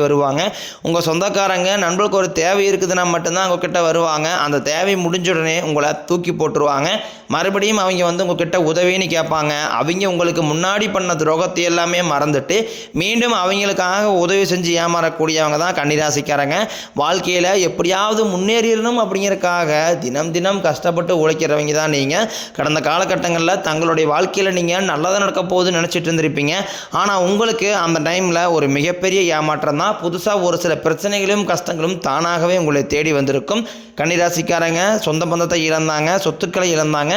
வருவாங்க. உங்கள் சொந்தக்காரங்க நண்பர்களுக்கு ஒரு தேவை இருக்குதுன்னா மட்டும்தான் உங்ககிட்ட வருவாங்க. அந்த தேவை முடிஞ்ச உடனே உங்களை தூக்கி போட்டுருவாங்க. மறுபடியும் அவங்க வந்து உங்ககிட்ட உதவின்னு கேட்பாங்க. அவங்க உங்களுக்கு முன்னாடி பண்ண துரோகத்தை எல்லாமே மறந்துட்டு மீண்டும் அவங்களுக்காக உதவி செஞ்சு ஏமாறக்கூடியவங்க தான் கன்னிராசிக்காரங்க. வாழ்க்கையில் எப்படியாவது முன்னேறிடணும் அப்படிங்கிறக்காக தினம் தினம் கஷ்டப்பட்டு உழைக்கிறவங்க தான் நீங்கள் கடந்த காலகட்டங்களில் தங்களுடைய வாழ்க்கையில் நீங்கள் நல்லதாக நடக்க போகுதுன்னு நினச்சிட்டு இருந்திருப்பீங்க. ஆனால் உங்களுக்கு அந்த டைமில் ஒரு மிகப்பெரிய ஏமாற்றம் தான். புதுசாக ஒரு சில பிரச்சனைகளும் கஷ்டங்களும் தானாகவே உங்களை தேடி வந்திருக்கும். கன்னிராசிக்காரங்க சொந்த பந்தத்தை இழந்தாங்க சொத்துக்களை இழந்தாங்க.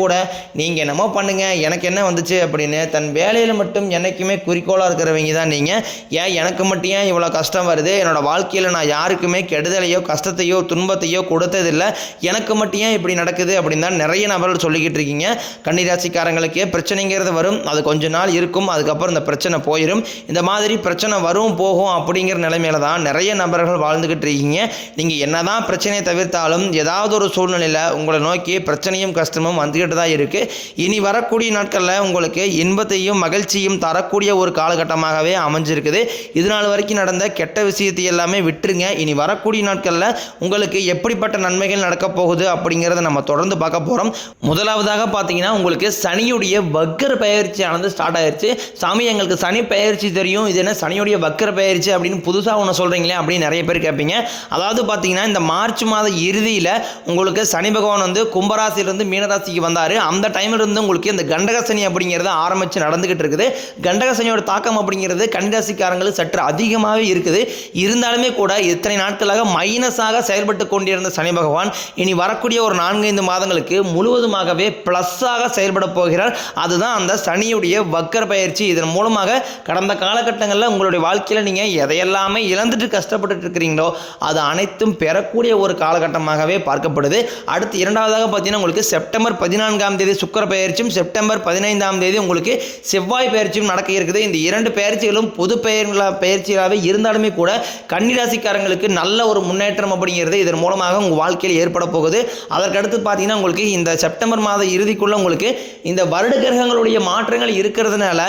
கூட நீங்கள் என்னமோ பண்ணுங்க எனக்கு என்ன வந்துச்சு அப்படின்னு தன் வேலையில் மட்டும் என்றைக்குமே குறிக்கோளாக இருக்கிறவங்க தான் நீங்கள் ஏன் எனக்கு மட்டும் ஏன் இவ்வளோ கஷ்டம் வருது? என்னோடய வாழ்க்கையில் நான் யாருக்குமே கெடுதலையோ கஷ்டத்தையோ துன்பத்தையோ கொடுத்ததில்லை. எனக்கு மட்டும் ஏன் இப்படி நடக்குது அப்படின்னு தான் நிறைய நபர்கள் சொல்லிக்கிட்டு இருக்கீங்க. கன்னிராசிக்காரங்களுக்கு பிரச்சனைங்கிறது வரும். அது கொஞ்ச நாள் இருக்கும். அதுக்கப்புறம் இந்த பிரச்சனை போயிடும் இந்த மாதிரி பிரச்சனை வரும் போகும் அப்படிங்கிற நிலைமையில தான் நிறைய நபர்கள் வாழ்ந்துக்கிட்டு இருக்கீங்க. நீங்கள் என்னதான் பிரச்சனையை தவிர்த்தாலும் ஏதாவது ஒரு சூழ்நிலையில் உங்களை நோக்கி பிரச்சனையும் கஷ்டமும் வந்துக்கிட்டு தான் இருக்குது இனி வரக்கூடிய நாட்களில் உங்களுக்கு இன்பத்தையும் மகிழ்ச்சியும் தரக்கூடிய ஒரு காலகட்டமாகவே அமைஞ்சிருக்குது. இது நாள் வரைக்கும் நடந்த கெட்ட விஷயத்தை எல்லாமே விட்டுருங்க. இனி வரக்கூடிய நாட்களில் உங்களுக்கு எப்படிப்பட்ட நன்மைகள் நடக்கப் போகுது அப்படிங்கிறத நம்ம தொடர்ந்து பார்க்க போகிறோம் முதலாவதாக பார்த்தீங்கன்னா உங்களுக்கு சனியுடைய வக்கர பயிற்சியானது ஸ்டார்ட் ஆயிருச்சு. சாமி எங்களுக்கு சனி பயிற்சி தெரியும். இது என்ன? சனியுடைய வக்கர பயிற்சி அப்படின்னு புதுசாக ஒன்று சொல்கிறீங்களே அப்படின்னு நிறைய பேர் கேட்பீங்க. அதாவது பார்த்தீங்கன்னா இந்த மார்ச் மாத இறுதியில் உங்களுக்கு சனி பகவான் வந்து கும்பராசியிலிருந்து மீனராசிக்கு வந்தார். அந்த டைமில் இருந்து உங்களுக்கு இந்த கண்டக சனி அப்படிங்கிறது ஆரம்பித்து நடந்துக்கிட்டு இருக்குது. கண்டகசனியோட தாக்கம் அப்படிங்கிறது கன்னிராசிக்காரங்களுக்கு சற்று அதிகமாகவே இருக்குது. இருந்தாலுமே கூட இத்தனை நாட்களாக மைனஸாக செயல்பட்டு கொண்டிருந்த சனி பகவான் இனி வரக்கூடிய ஒரு நான்கைந்து மாதங்களுக்கு முழுவதுமாகவே ப்ளஸ்ஸாக செயல்பட போகிறார். அதுதான் அந்த சனியுடைய வக்கர் பயிற்சி. இதன் மூலமாக கடந்த காலகட்டங்களில் உங்களுடைய வாழ்க்கையில் நீங்கள் எதையெல்லாமே இழந்துட்டு கஷ்டப்பட்டுட்டு இருக்கிறீங்களோ அது அனைத்தும் பெறக்கூடிய ஒரு காலகட்டமாகவே பார்க்கப்படுது. அடுத்து இரண்டாவதாக பார்த்தீங்கன்னா உங்களுக்கு செப்டம்பர் பதினான்காம் தேதி சுக்கர பயிற்சியும் செப்டம்பர் பதினைந்தாம் தேதி உங்களுக்கு செவ்வாய் பயிற்சியும் நடக்க இருக்குது. இந்த இரண்டு பயிற்சிகளும் பொது பெயர்களா பயிற்சியாகவே இருந்தாலுமே கூட கன்னிராசிக்காரங்களுக்கு நல்ல ஒரு முன்னேற்றம் அப்படிங்கிறது இதன் மூலமாக உங்கள் வாழ்க்கையில் ஏற்பட போகுது. அதற்கடுத்து பார்த்தீங்கன்னா உங்களுக்கு இந்த செப்டம்பர் மாத இறுதிக்குள்ள உங்களுக்கு இந்த வருட கிரகங்களுடைய மாற்றங்கள் இருக்கிறதுனால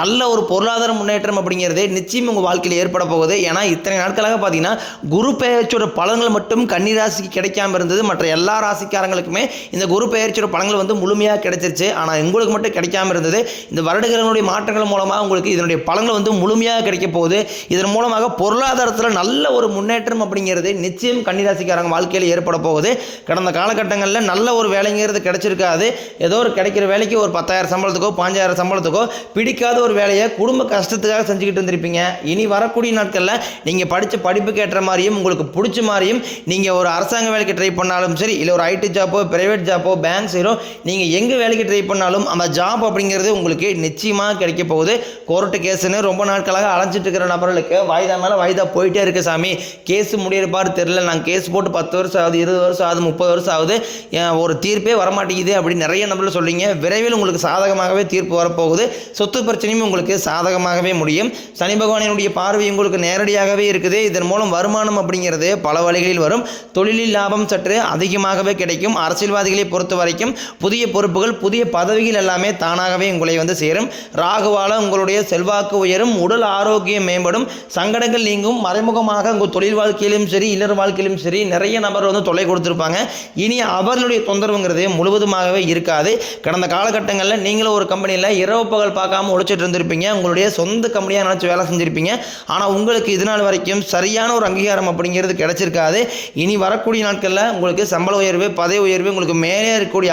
நல்ல ஒரு பொருளாதார முன்னேற்றம் அப்படிங்கிறது நிச்சயம் உங்கள் வாழ்க்கையில் ஏற்பட போகுது. ஏன்னா இத்தனை நாட்களாக பார்த்தீங்கன்னா குரு பெயர்ச்சியோட பலன்கள் மட்டும் கன்னிராசிக்கு கிடைக்காம இருந்தது. மற்ற எல்லா ராசிக்காரங்களுக்குமே இந்த குரு பெயர்ச்சியோட பலன்கள் வந்து முழுமையாக கிடைச்சிருச்சு. ஆனால் உங்களுக்கு மட்டும் கிடைக்காம இருந்தது. இந்த வருடகிரகங்களுடைய மாற்றங்கள் மூலமாக உங்களுக்கு இதனுடைய பலன்கள் வந்து முழுமையாக கிடைக்க போகுது. இதன் மூலமாக பொருளாதாரத்தில் நல்ல ஒரு முன்னேற்றம் அப்படிங்கிறது நிச்சயம் கன்னிராசிக்காரங்க வாழ்க்கையில் ஏற்பட போகுது. கடந்த காலகட்டங்களில் நல்ல ஒரு வேலைங்கிறது கிடைச்சிருக்காது. ஏதோ ஒரு கிடைக்கிற வேலைக்கு ஒரு பத்தாயிரம் சம்பளத்துக்கோ பாஞ்சாயிரம் சம்பளத்துக்கோ பிடிக்காத ஒரு வேலையை குடும்ப கஷ்டத்துக்காக செஞ்சுக்கிட்டு இருந்திருப்பீங்க இனி வரக்கூடிய நாட்களில் நீங்கள் படித்த படிப்புக்கு ஏற்ற மாதிரியும் உங்களுக்கு பிடிச்ச மாதிரியும் நீங்கள் ஒரு அரசாங்க வேலைக்கு ட்ரை பண்ணாலும் சரி இல்லை ஒரு ஐடி ஜாப்போ பிரைவேட் ஜாப்போ பேங்க் இருந்தாலும் நீங்கள் எங்கே வேலைக்கு ட்ரை பண்ணாலும் அந்த ஜாப் அப்படிங்கிறது உங்களுக்கு நிச்சயமாக கிடைக்க போகுது. கோர்ட்டு கேஸுன்னு ரொம்ப நாட்களாக அலைஞ்சிட்டு இருக்கிற நபர்களுக்கு வாய்தா மேலே வாய்தா போயிட்டே இருக்கு சாமி. கேஸ் முடியிருப்பார் தெரில நாங்கள் கேஸ் போட்டு பத்து வருஷம் ஆகுது இருபது வருஷம் ஆகுது முப்பது வருஷம் ஆகுது. ஒரு தீர்ப்பே வரமாட்டேங்குது அப்படின்னு நிறைய நபர்கள் சொல்றீங்க. விரைவில் உங்களுக்கு சாதகமாகவே தீர்ப்பு வரப்போகுது. சொத்து பிரச்சனையும் உங்களுக்கு சாதகமாகவே முடியும். சனி பகவானினுடைய பார்வை உங்களுக்கு நேரடியாகவே இருக்குது. இதன் மூலம் வருமானம் அப்படிங்கிறது பல வழிகளில் வரும். தொழிலில் லாபம் சற்று அதிகமாகவே கிடைக்கும். அரசியல்வாதிகளை பொறுத்த வரைக்கும் புதிய பொறுப்புகள் புதிய பதவிகள் எல்லாமே தானாகவே உங்களை வந்து சேரும். ராகுவால உங்களுடைய செல்வாக்கு உயரும் உடல் ஆரோக்கியம் மேம்படும் சங்கடங்கள் நீங்கும். மறைமுகமாக உங்கள் தொழில் வாழ்க்கையிலும் சரி இல்லற வாழ்க்கையிலும் சரி நிறைய நபர் வந்து தொலை கொடுத்துருப்பாங்க. இனி அவர்களுடைய தொந்தரவுங்கிறது முழுவதுமாகவே இருக்காது. கடந்த காலகட்டங்களில் நீங்களும் ஒரு கம்பெனியில் இரவு பகல் பார்க்காம உழைச்சிட்டு இருந்திருப்பீங்க. உங்களுடைய சொந்த கம்பெனியாக நினச்சி வேலை செஞ்சுருப்பீங்க. ஆனால் உங்களுக்கு இது நாள் வரைக்கும் சரியான ஒரு அங்கீகாரம் அப்படிங்கிறது கிடைச்சிருக்காது. இனி வரக்கூடிய நாட்களில் உங்களுக்கு சம்பள உயர்வு பதவி உயர்வு உங்களுக்கு மேலே இருக்கக்கூடிய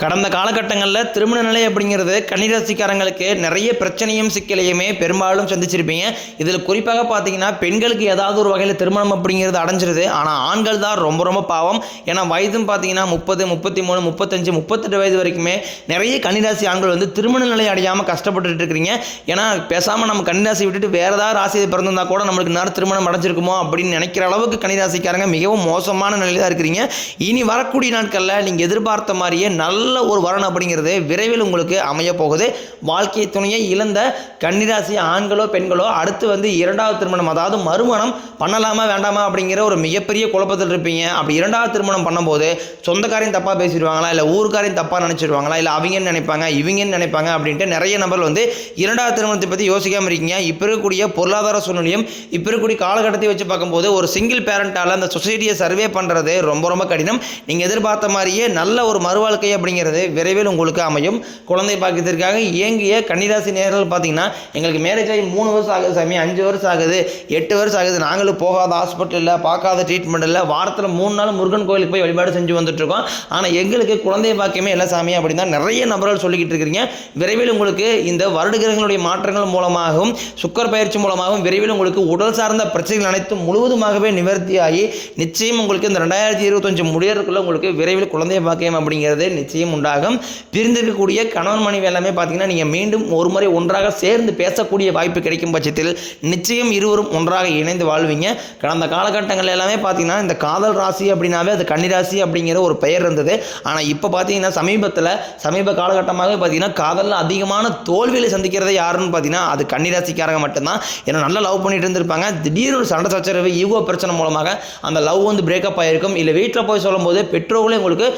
கடந்த காலகட்டங்களில் திருமண நிலை அப்படிங்கிறது கன்னிராசிக்காரங்களுக்கு நிறைய பிரச்சனையும் சிக்கலையுமே பெரும்பாலும் சந்திச்சிருப்பீங்க. இதில் குறிப்பாக பார்த்தீங்கன்னா பெண்களுக்கு ஏதாவது ஒரு வகையில் திருமணம் அப்படிங்கிறது அடைஞ்சிருது. ஆனால் ஆண்கள் தான் ரொம்ப ரொம்ப பாவம். ஏன்னா வயதும் பார்த்தீங்கன்னா முப்பது முப்பத்தி மூணு முப்பத்தஞ்சு முப்பத்தெட்டு வயது வரைக்குமே நிறைய கன்னிராசி ஆண்கள் வந்து திருமண நிலை அடையாமல் கஷ்டப்பட்டுட்டு இருக்கிறீங்க. ஏன்னா பேசாமல் நம்ம கன்னிராசி விட்டுட்டு வேறு ஏதாவது ராசியை பிறந்திருந்தா கூட நம்மளுக்கு நேரம் திருமணம் அடைஞ்சிருக்குமோ அப்படின்னு நினைக்கிற அளவுக்கு கன்னிராசிக்காரங்க மிகவும் மோசமான நிலையில் தான் இருக்கிறீங்க. இனி வரக்கூடிய நாட்களில் நீங்கள் எதிர்பார்த்த மாதிரியே நல்ல ஒரு வரன் அப்படிங்கிறது விரைவில் உங்களுக்கு அமைய போகுது. வாழ்க்கை துணையை இழந்த கன்னிராசி ஆண்களோ பெண்களோ அடுத்து வந்து இரண்டாவது திருமணம் அதாவது மறுமணம் பண்ணலாமா வேண்டாமா அப்படிங்கிற ஒரு மிகப்பெரிய குழப்பத்தில் இருப்பீங்க. அப்படி இரண்டாவது திருமணம் பண்ணும்போது சொந்தக்காரையும் தப்பாக பேசிடுவாங்களா இல்லை ஊருக்காரையும் தப்பாக நினச்சிடுவாங்களா இல்லை அவங்கன்னு நினைப்பாங்க இவங்கன்னு நினைப்பாங்க அப்படின்ட்டு நிறைய நபர்கள் வந்து இரண்டாவது திருமணத்தை பற்றி யோசிக்காமல் இருக்கீங்க. இப்போ இருக்கக்கூடிய பொருளாதார சூழ்நிலையும் இப்போ இருக்கக்கூடிய காலகட்டத்தை வச்சு பார்க்கும்போது ஒரு சிங்கிள் பேரண்ட்டால் அந்த சொசைட்டியை சர்வே பண்ணுறது ரொம்ப ரொம்ப கடினம். நீங்கள் எதிர்பார்த்த மாதிரியே நல்ல ஒரு மறுவாழ்க்கை அப்படிங்கிறது விரைவில் உங்களுக்கு அமையும். குழந்தை பாக்கியத்திற்காக இயங்கிய கன்னிராசி நேர்கள் பார்த்தீங்கன்னா எங்களுக்கு மேரேஜ் ஆகி மூணு வருஷம் ஆகுது சாமி அஞ்சு வருஷம் ஆகுது எட்டு வருஷம் ஆகுது. நாங்களும் போகாத ஹாஸ்பிட்டலில் பார்க்காத ட்ரீட்மெண்ட் இல்லை வாரத்தில் மூணு நாள் முருகன் கோயிலுக்கு போய் வழிபாடு செஞ்சு வந்துட்டுருக்கோம். ஆனால் எங்களுக்கு குழந்தை பாக்கியமே இல்லை சாமி அப்படின்னு தான் நிறைய நபர்கள் சொல்லிக்கிட்டு இருக்கிறீங்க. விரைவில் உங்களுக்கு இந்த வருடகிரகங்களுடைய மாற்றங்கள் மூலமாகவும் சுக்கர் பயிற்சி மூலமாகவும் விரைவில் உங்களுக்கு உடல் சார்ந்த பிரச்சனைகள் அனைத்தும் முழுவதுமாகவே நிவர்த்தியாகி நிச்சயம் உங்களுக்கு இந்த ரெண்டாயிரத்தி இருபத்தஞ்சு முடியறதுக்குள்ளே உங்களுக்கு விரைவில் குழந்தை பாக்கியம் அப்படிங்கிறது நிச்சயம் உண்டாகும். பிரிந்திருக்கக்கூடிய கணவன் மனைவி எல்லாமே பார்த்தீங்கன்னா நீங்கள் மீண்டும் ஒரு முறை ஒன்றாக சேர்ந்து பேசக்கூடிய வாய்ப்பு கிடைக்கும் பட்சத்தில் நிச்சயம் இருவரும் ஒன்றாக இணைந்து வாழ்வீங்க. கடந்த காலகட்டங்கள் எல்லாமே பார்த்தீங்கன்னா இந்த காதல் ராசி அப்படின்னாவே அது கன்னிராசி அப்படிங்கிற ஒரு பெயர் இருந்தது. ஆனால் இப்போ பார்த்தீங்கன்னா சமீபத்தில் சமீப காலகட்டமாக பார்த்தீங்கன்னா காதலில் அதிகமான தோல்விகளை சந்திக்கிறதே யாருன்னு பார்த்தீங்கன்னா அது கன்னிராசிக்காரங்க மட்டும்தான். ஏன்னா நல்லா லவ் பண்ணிட்டு இருந்திருப்பாங்க. திடீர்னு ஒரு சண்டை சச்சரவு ஈகோ பிரச்சனை மூலமாக அந்த லவ் வந்து பிரேக்கப் ஆகிருக்கும் இல்லை வீட்டில் போய் சொல்லும்போது பெற்றோர்களே உங்களுக்கு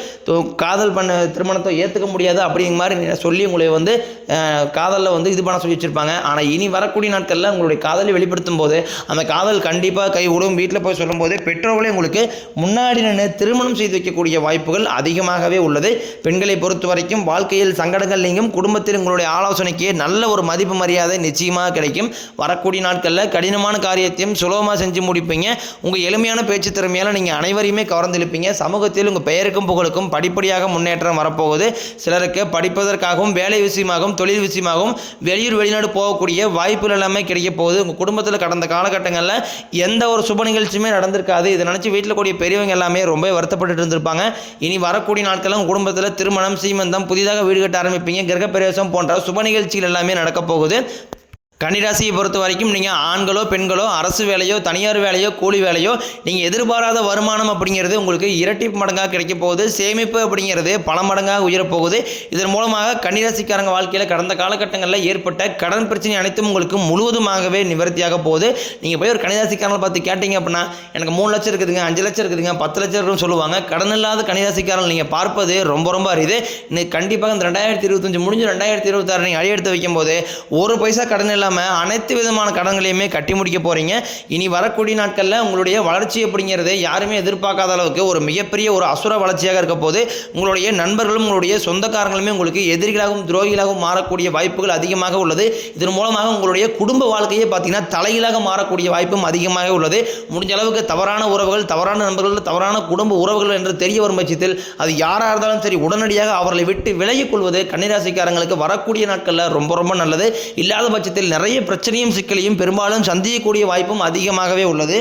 காதல் பண்ண திருமணத்தை ஏற்றுக்க முடியாது அப்படிங்கிற மாதிரி சொல்லி உங்களை வந்து காதலில் வந்து இது பண்ண சொல்லி வச்சுருப்பாங்க. ஆனால் இனி வரக்கூடிய நாட்களில் உங்களுடைய காதலை வெளிப்படுத்தும் போது அந்த காதல் கண்டிப்பாக கை விடும் வீட்டில் போய் சொல்லும்போது பெற்றோர்களே உங்களுக்கு முன்னாடி நின்று திருமணம் செய்து வைக்கக்கூடிய வாய்ப்புகள் அதிகமாகவே உள்ளது. பெண்களை பொறுத்த வரைக்கும் வாழ்க்கையில் சங்கடங்கள் நீங்கும். குடும்பத்தில் உங்களுடைய ஆலோசனைக்கு நல்ல ஒரு மதிப்பு மரியாதை நிச்சயமாக கிடைக்கும். வரக்கூடிய நாட்களில் கடினமான காரியத்தையும் சுலபமாக செஞ்சு முடிப்பீங்க. உங்கள் எளிமையான பேச்சு திறமையால் நீங்கள் அனைவரையுமே கவர்ந்தெழுப்பீங்க. சமூகத்தில் உங்கள் பெயருக்கும் புகழுக்கும் படிப்படியாக முன்னேற்றம் வரப்போகுது. சிலருக்கு படிப்பதற்காகவும் வேலை விஷயமாகவும் தொழில் விஷயமாகவும் வெளியூர் வெளிநாடு போகக்கூடிய வாய்ப்புகள் எல்லாமே கிடைக்க போகுது. உங்கள் குடும்பத்தில் கடந்த காலகட்டங்களில் எந்த ஒரு சுப நிகழ்ச்சியுமே நடந்திருக்காது. இதை நினச்சி வீட்டில் கூடிய பெரியவங்க எல்லாமே ரொம்ப வருத்தப்பட்டு இருந்திருப்பாங்க. இனி வரக்கூடிய நாட்களில் உங்கள் குடும்பத்தில் திருமணம் சீமந்தம் புதிதாக வீடு கட்ட ஆரம்பிப்பீங்க. கிரகப்பிரவேசம் போன்ற சுப நிகழ்ச்சிகள் எல்லாமே நடக்க போகுது. கன்னிராசியை பொறுத்த வரைக்கும் நீங்கள் ஆண்களோ பெண்களோ அரசு வேலையோ தனியார் வேலையோ கூலி வேலையோ நீங்கள் எதிர்பாராத வருமானம் அப்படிங்கிறது உங்களுக்கு இரட்டி மடங்காக கிடைக்க போகுது. சேமிப்பு அப்படிங்கிறது பல மடங்காக உயரப்போகுது இதன் மூலமாக கன்னிராசிக்காரங்க வாழ்க்கையில் கடந்த காலகட்டங்களில் ஏற்பட்ட கடன் பிரச்சனை அனைத்தும் உங்களுக்கு முழுவதுமாகவே நிவர்த்தியாக போகுது. நீங்கள் போய் ஒரு கன்னிராசிக்காரங்களை பார்த்து கேட்டீங்க அப்படின்னா எனக்கு மூணு லட்சம் இருக்குதுங்க அஞ்சு லட்சம் இருக்குதுங்க பத்து லட்சம் இருக்குன்னு சொல்லுவாங்க. கடன் இல்லாத கன்னிராசிக்காரர்கள் நீங்கள் பார்ப்பது ரொம்ப ரொம்ப அரிது. இன்னைக்கு கண்டிப்பாக இந்த ரெண்டாயிரத்தி இருபத்தஞ்சு முடிஞ்சு ரெண்டாயிரத்தி இருபத்தாறு நீங்கள் அடியெடுத்து வைக்கும்போது ஒரு பைசா கடன் இல்லாத இல்லாமல் அனைத்து விதமான கடன்களையுமே கட்டி முடிக்க போகிறீங்க இனி வரக்கூடிய நாட்களில் உங்களுடைய வளர்ச்சி அப்படிங்கிறது யாருமே எதிர்பார்க்காத அளவுக்கு ஒரு மிகப்பெரிய ஒரு அசுர வளர்ச்சியாக இருக்க போது உங்களுடைய நண்பர்களும் உங்களுடைய சொந்தக்காரங்களுமே உங்களுக்கு எதிரிகளாகவும் துரோகிகளாகவும் மாறக்கூடிய வாய்ப்புகள் அதிகமாக உள்ளது. இதன் மூலமாக உங்களுடைய குடும்ப வாழ்க்கையே பார்த்தீங்கன்னா தலையிலாக மாறக்கூடிய வாய்ப்பும் அதிகமாக உள்ளது. முடிஞ்ச அளவுக்கு தவறான உறவுகள் தவறான நண்பர்கள் தவறான குடும்ப உறவுகள் என்று தெரிய வரும் பட்சத்தில் அது யாராக இருந்தாலும் சரி உடனடியாக அவர்களை விட்டு விலகிக் கொள்வது கன்னிராசிக்காரங்களுக்கு வரக்கூடிய நாட்களில் ரொம்ப ரொம்ப நல்லது. இல்லாத பட்சத்தில் நிறைய பிரச்சனையும் சிக்கலையும் பெரும்பாலும் சந்திக்கக்கூடிய வாய்ப்பும் அதிகமாகவே உள்ளது.